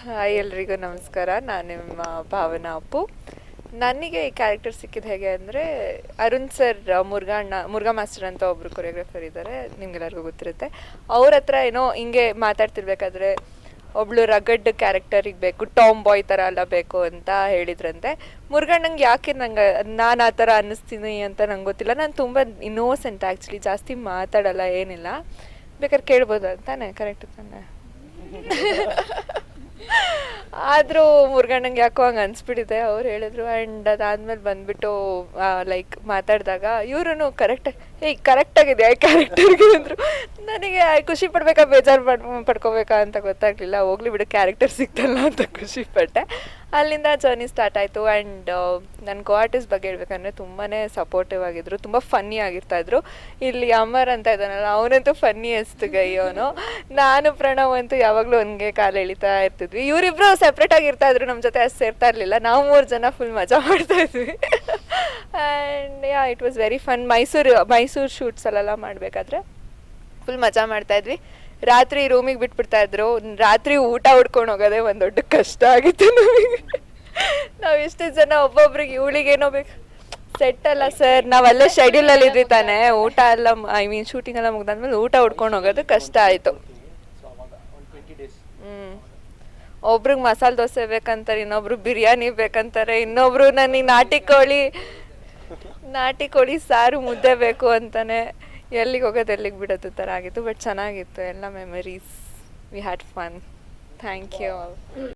Hi ಎಲ್ರಿಗೂ ನಮಸ್ಕಾರ. ನಾನು ನಿಮ್ಮ ಭಾವನಾ ಅಪ್ಪು. ನನಗೆ ಈ ಕ್ಯಾರೆಕ್ಟರ್ ಸಿಕ್ಕಿದ ಹೇಗೆ ಅಂದರೆ, ಅರುಣ್ ಸರ್ ಮುರುಘಾಣ್ಣ ಮುರುಘಾ ಮಾಸ್ಟರ್ ಅಂತ ಒಬ್ಬರು ಕೊರಿಯೋಗ್ರಾಫರ್ ಇದ್ದಾರೆ ನಿಮ್ಗೆಲ್ಲರಿಗೂ ಗೊತ್ತಿರುತ್ತೆ. ಅವ್ರ ಹತ್ರ ಏನೋ ಹಿಂಗೆ ಮಾತಾಡ್ತಿರ್ಬೇಕಾದ್ರೆ, ಒಬ್ಳು ರಗಡ್ ಕ್ಯಾರೆಕ್ಟರಿಗೆ ಬೇಕು ಟಾಮ್ ಬಾಯ್ ಥರ ಎಲ್ಲ ಬೇಕು ಅಂತ ಹೇಳಿದ್ರಂತೆ. ಮುರುಘಣ್ಣಂಗೆ ಯಾಕೆ ನಂಗೆ, ನಾನು ಆ ಥರ ಅನ್ನಿಸ್ತೀನಿ ಅಂತ ನಂಗೆ ಗೊತ್ತಿಲ್ಲ. ನಾನು ತುಂಬ ಇನ್ನೋಸೆಂಟ್ ಆ್ಯಕ್ಚುಲಿ ಜಾಸ್ತಿ ಮಾತಾಡಲ್ಲ ಏನಿಲ್ಲ. ಬೇಕಾದ್ರೆ ಕೇಳ್ಬೋದು ಅಂತಾನೆ ಕರೆಕ್ಟ್ ತಾನೆ ಆದರೂ ಮುರುಗಣ್ಣಂಗೆ ಯಾಕೋ ಹಂಗೆ ಅನ್ಸ್ಬಿಟ್ಟಿದೆ. ಅವ್ರು ಹೇಳಿದ್ರು ಆ್ಯಂಡ್ ಅದಾದ್ಮೇಲೆ ಬಂದ್ಬಿಟ್ಟು ಲೈಕ್ ಮಾತಾಡಿದಾಗ ಇವ್ರು ಕರೆಕ್ಟ್ ಏಯ್ ಕರೆಕ್ಟಾಗಿದೆ ಆ ಕ್ಯಾರೆಕ್ಟರ್ಗೆ ಅಂದ್ರು. ನನಗೆ ಖುಷಿ ಪಡ್ಬೇಕಾ, ಬೇಜಾರು ಪಡ್, ಪಡ್ಕೋಬೇಕಾ ಅಂತ ಗೊತ್ತಾಗ್ಲಿಲ್ಲ. ಹೋಗ್ಲಿ ಬಿಡು ಕ್ಯಾರೆಕ್ಟರ್ ಸಿಕ್ತಲ್ಲ ಅಂತ ಖುಷಿ ಪಟ್ಟೆ. ಅಲ್ಲಿಂದ ಜರ್ನಿ ಸ್ಟಾರ್ಟ್ ಆಯಿತು. ಆ್ಯಂಡ್ ನನ್ನ ಕೋ ಆರ್ಟಿಸ್ಟ್ ಬಗ್ಗೆ ಹೇಳ್ಬೇಕಂದ್ರೆ ತುಂಬಾ ಸಪೋರ್ಟಿವ್ ಆಗಿದ್ರು. ತುಂಬ ಫನ್ನಿ ಆಗಿರ್ತಾ ಇದ್ರು. ಇಲ್ಲಿ ಅಮರ್ ಅಂತ ಇದ್ದಾನಲ್ಲ, ಅವನಂತೂ ಫನ್ನಿ ಗೈ ಅವನು. ನಾನು, ಪ್ರಣವ್ ಅಂತೂ ಯಾವಾಗಲೂ ಅವನಿಗೆ ಕಾಲು ಎಳಿತಾ ಇರ್ತಿದ್ವಿ. ಇವರಿಬ್ರು ಸೆಪ್ರೇಟ್ ಆಗಿರ್ತಾ ಇದ್ರು ನಮ್ಮ ಜೊತೆ ಅಷ್ಟು ಸೇರ್ತಾ ಇರಲಿಲ್ಲ. ನಾವು ಮೂರು ಜನ ಫುಲ್ ಮಜಾ ಮಾಡ್ತಾ ಇದ್ವಿ. And it was very fun Mysuru Mysuru ಶೂಟ್ಸಲ್ಲೆಲ್ಲ ಮಾಡಬೇಕಾದ್ರೆ ಫುಲ್ ಮಜಾ ಮಾಡ್ತಾ ಇದ್ವಿ. ರಾತ್ರಿ ರೂಮಿಗೆ ಬಿಟ್ಬಿಡ್ತಾ ಇದ್ರು. ರಾತ್ರಿ ಊಟ ಹುಡ್ಕೊಂಡು ಹೋಗೋದೇ ಒಂದು ದೊಡ್ಡ ಕಷ್ಟ ಆಗಿತ್ತು ನಮಗೆ. ನಾವು ಎಷ್ಟು ಜನ ಒಬ್ಬೊಬ್ರಿಗೆ ಇವಳಿಗೇನೋ ಬೇಕು. ಸೆಟ್ ಅಲ್ಲ ಸರ್ ನಾವೆಲ್ಲ ಅಲ್ಲೇ ಶೆಡ್ಯೂಲ್ ಅಲ್ಲಿ ಇದ್ವಿ ತಾನೇ. ಊಟ ಎಲ್ಲ ಐ ಮೀನ್ ಶೂಟಿಂಗ್ ಎಲ್ಲ ಮುಗ್ದಾದ್ಮೇಲೆ ಊಟ ಹುಡ್ಕೊಂಡು ಹೋಗೋದು ಕಷ್ಟ ಆಯಿತು. ಹ್ಮ್. ಒಬ್ರಿಗೆ ಮಸಾಲೆ ದೋಸೆ ಬೇಕಂತಾರೆ, ಇನ್ನೊಬ್ರು ಬಿರಿಯಾನಿ ಬೇಕಂತಾರೆ, ಇನ್ನೊಬ್ರು ನನಗೆ ನಾಟಿ ಕೋಳಿ ನಾಟಿ ಕೋಳಿ ಸಾರು ಮುದ್ದೆ ಬೇಕು ಅಂತಾನೆ ಎಲ್ಲಿಗೆ ಹೋಗೋದು ಎಲ್ಲಿಗೆ ಬಿಡೋದು ಥರ ಆಗಿತ್ತು ಬಟ್ ಚೆನ್ನಾಗಿತ್ತು, ಎಲ್ಲ memories we had fun thank you